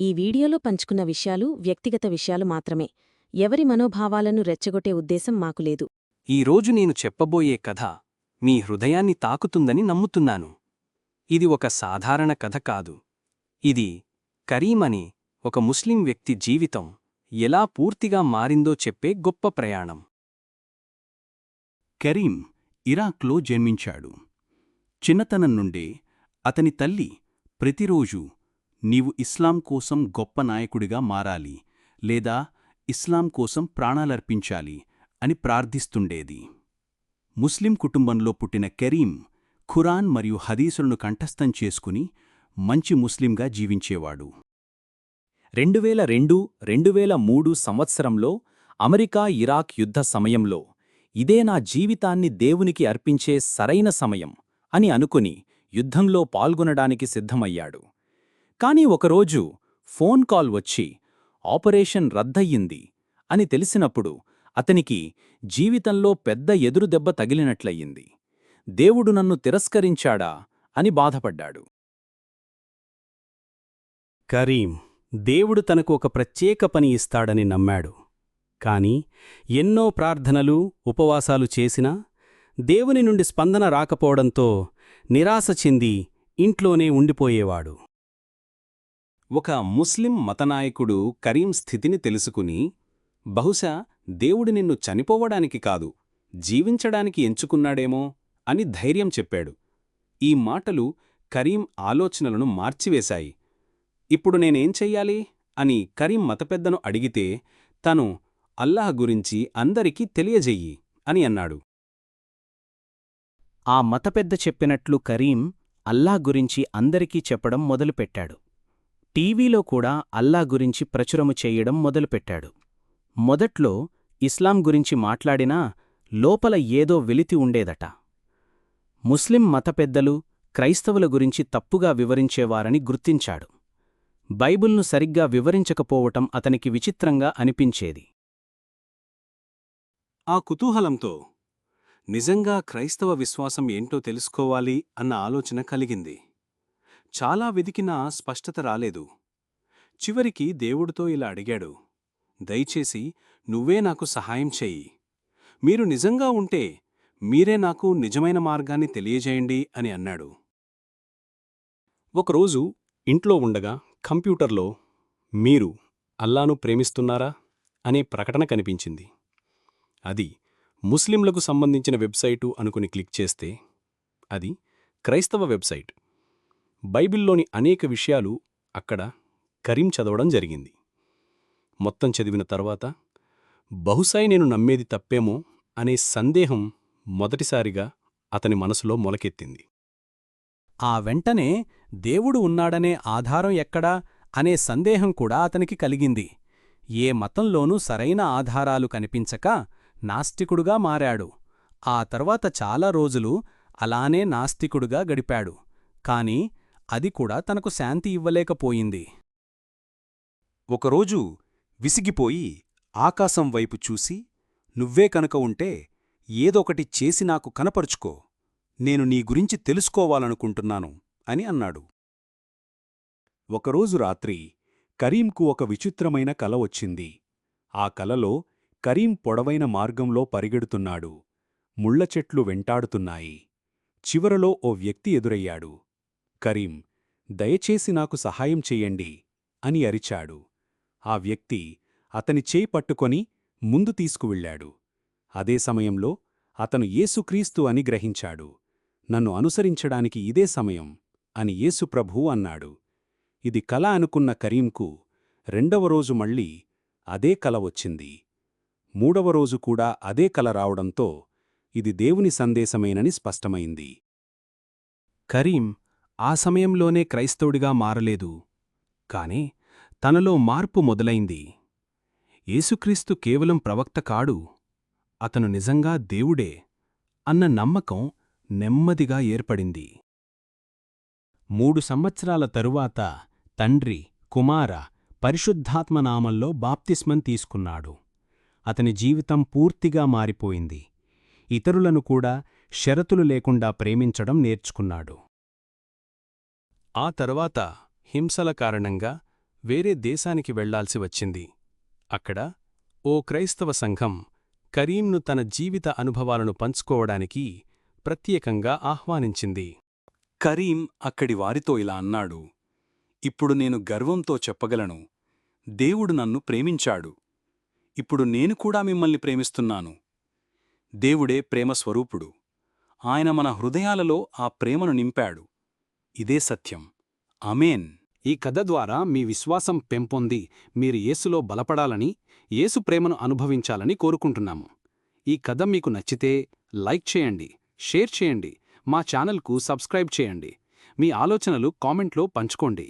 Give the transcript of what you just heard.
ఈ వీడియోలో పంచుకున్న విషయాలు వ్యక్తిగత విషయాలు మాత్రమే. ఎవరి మనోభావాలను రెచ్చగొట్టే ఉద్దేశం మాకు లేదు. ఈరోజు నేను చెప్పబోయే కథ మీ హృదయాన్ని తాకుతుందని నమ్ముతున్నాను. ఇది ఒక సాధారణ కథ కాదు. ఇది కరీం అని ఒక ముస్లిం వ్యక్తి జీవితం ఎలా పూర్తిగా మారిందో చెప్పే గొప్ప ప్రయాణం. కరీం ఇరాక్లో జన్మించాడు. చిన్నతనం నుండే అతని తల్లి ప్రతిరోజూ నీవు ఇస్లాం కోసం గొప్ప నాయకుడిగా మారాలి లేదా ఇస్లాం కోసం ప్రాణాలర్పించాలి అని ప్రార్థిస్తుండేది. ముస్లిం కుటుంబంలో పుట్టిన కరీం ఖురాన్ మరియు హదీసులను కంఠస్థం చేసుకుని మంచి ముస్లింగా జీవించేవాడు. రెండువేల రెండు రెండువేల మూడు సంవత్సరంలో అమెరికా ఇరాక్ యుద్ధ సమయంలో ఇదే నా జీవితాన్ని దేవునికి అర్పించే సరైన సమయం అని అనుకుని యుద్ధంలో పాల్గొనడానికి సిద్ధమయ్యాడు. కాని ఒకరోజు ఫోన్ కాల్ వచ్చి ఆపరేషన్ రద్దయ్యింది అని తెలిసినప్పుడు అతనికి జీవితంలో పెద్ద ఎదురుదెబ్బ తగిలినట్లయింది దేవుడు నన్ను తిరస్కరించాడా అని బాధపడ్డాడు. కరీం దేవుడు తనకు ఒక ప్రత్యేక పని ఇస్తాడని నమ్మాడు. కాని ఎన్నో ప్రార్థనలు ఉపవాసాలు చేసినా దేవుని నుండి స్పందన రాకపోవడంతో నిరాశ చెంది ఇంట్లోనే ఉండిపోయేవాడు. ఒక ముస్లిం మతనాయకుడు కరీం స్థితిని తెలుసుకుని బహుశా దేవుడు నిన్ను చనిపోవడానికి కాదు జీవించడానికి ఎంచుకున్నాడేమో అని ధైర్యం చెప్పాడు. ఈ మాటలు కరీం ఆలోచనలను మార్చివేశాయి. ఇప్పుడు నేనేం చెయ్యాలి? అని కరీం మతపెద్దను అడిగితే తను అల్లాహ్ గురించి అందరికీ తెలియజెయ్యి అని అన్నాడు. ఆ మతపెద్ద చెప్పినట్లు కరీం అల్లాహ్ గురించి అందరికీ చెప్పడం మొదలుపెట్టాడు. టీవీలో కూడా అల్లా గురించి ప్రచురము చేయడం మొదలుపెట్టాడు. మొదట్లో ఇస్లాం గురించి మాట్లాడినా లోపల ఏదో వెలితి ఉండేదట. ముస్లిం మతపెద్దలు క్రైస్తవుల గురించి తప్పుగా వివరించేవారని గుర్తించాడు. బైబుల్ను సరిగ్గా వివరించకపోవటం అతనికి విచిత్రంగా అనిపించేది. ఆ కుతూహలంతో నిజంగా క్రైస్తవ విశ్వాసం ఏంటో తెలుసుకోవాలి అన్న ఆలోచన కలిగింది. చాలా వెదికినా స్పష్టత రాలేదు. చివరికి దేవుడితో ఇలా అడిగాడు దయచేసి నువ్వే నాకు సహాయం చెయ్యి. మీరు నిజంగా ఉంటే మీరే నాకు నిజమైన మార్గాన్ని తెలియజేయండి అని అన్నాడు. ఒకరోజు ఇంట్లో ఉండగా కంప్యూటర్లో మీరు అల్లాను ప్రేమిస్తున్నారా? అనే ప్రకటన కనిపించింది. అది ముస్లింలకు సంబంధించిన వెబ్సైటు అనుకుని క్లిక్ చేస్తే అది క్రైస్తవ వెబ్సైట్. బైబిల్లోని అనేక విషయాలు అక్కడ కరీం చదవడం జరిగింది. మొత్తం చదివిన తర్వాత బహుశాయి నేను నమ్మేది తప్పేమో అనే సందేహం మొదటిసారిగా అతని మనసులో మొలకెత్తింది. ఆ వెంటనే దేవుడు ఉన్నాడనే ఆధారం ఎక్కడా అనే సందేహం కూడా అతనికి కలిగింది. ఏ మతంలోనూ సరైన ఆధారాలు కనిపించక నాస్తికుడుగా మారాడు. ఆ తర్వాత చాలా రోజులు అలానే నాస్తికుడుగా గడిపాడు. కాని అది కూడా తనకు శాంతి ఇవ్వలేకపోయింది. ఒకరోజు విసిగిపోయి ఆకాశం వైపు చూసి నువ్వే కనుక ఉంటే ఏదొకటి చేసి నాకు కనపరుచుకో నేను నీ గురించి తెలుసుకోవాలనుకుంటున్నాను అని అన్నాడు. ఒకరోజు రాత్రి కరీంకు ఒక విచిత్రమైన కల వచ్చింది. ఆ కలలో కరీం పొడవైన మార్గంలో పరిగెడుతున్నాడు. ముళ్ళచెట్లు వెంటాడుతున్నాయి. చివరలో ఓ వ్యక్తి ఎదురయ్యాడు. కరీం దయచేసి నాకు సహాయం చెయ్యండి అని అరిచాడు. ఆ వ్యక్తి అతని చేయి పట్టుకొని ముందు తీసుకువెళ్ళాడు. అదే సమయంలో అతను యేసుక్రీస్తు అని గ్రహించాడు. నన్ను అనుసరించడానికి ఇదే సమయం అని యేసు అన్నాడు. ఇది కల అనుకున్న కరీంకు రెండవ రోజు మళ్ళీ అదే కల వచ్చింది. మూడవ రోజు కూడా అదే కల రావడంతో ఇది దేవుని సందేశమేనని స్పష్టమైంది. కరీం ఆ సమయంలోనే క్రైస్తవుడిగా మారలేదు. కాని తనలో మార్పు మొదలైంది. యేసుక్రీస్తు కేవలం ప్రవక్త కాడు అతను నిజంగా దేవుడే అన్న నమ్మకం నెమ్మదిగా ఏర్పడింది. మూడు సంవత్సరాల తరువాత తండ్రి కుమార పరిశుద్ధాత్మనామంలో బాప్తిస్మం తీసుకున్నాడు. అతని జీవితం పూర్తిగా మారిపోయింది. ఇతరులను కూడా షరతులు లేకుండా ప్రేమించడం నేర్చుకున్నాడు. ఆ తరువాత హింసల కారణంగా వేరే దేశానికి వెళ్ళాల్సి వచ్చింది. అక్కడ ఓ క్రైస్తవ సంఘం కరీంను తన జీవిత అనుభవాలను పంచుకోవడానికి ప్రత్యేకంగా ఆహ్వానించింది. కరీం అక్కడి వారితో ఇలా అన్నాడు ఇప్పుడు నేను గర్వంతో చెప్పగలను. దేవుడు నన్ను ప్రేమించాడు. ఇప్పుడు నేను కూడా మిమ్మల్ని ప్రేమిస్తున్నాను. దేవుడే ప్రేమస్వరూపుడు. ఆయన మన హృదయాలలో ఆ ప్రేమను నింపాడు. ఇదే సత్యం. అమేన్ ఈ కథ ద్వారా మీ విశ్వాసం పెంపొంది మీరు యేసులో బలపడాలని యేసు ప్రేమను అనుభవించాలని కోరుకుంటున్నాము. ఈ కథ మీకు నచ్చితే లైక్ చేయండి షేర్ చేయండి మా ఛానల్కు సబ్స్క్రైబ్ చేయండి. మీ ఆలోచనలు కామెంట్లో పంచుకోండి.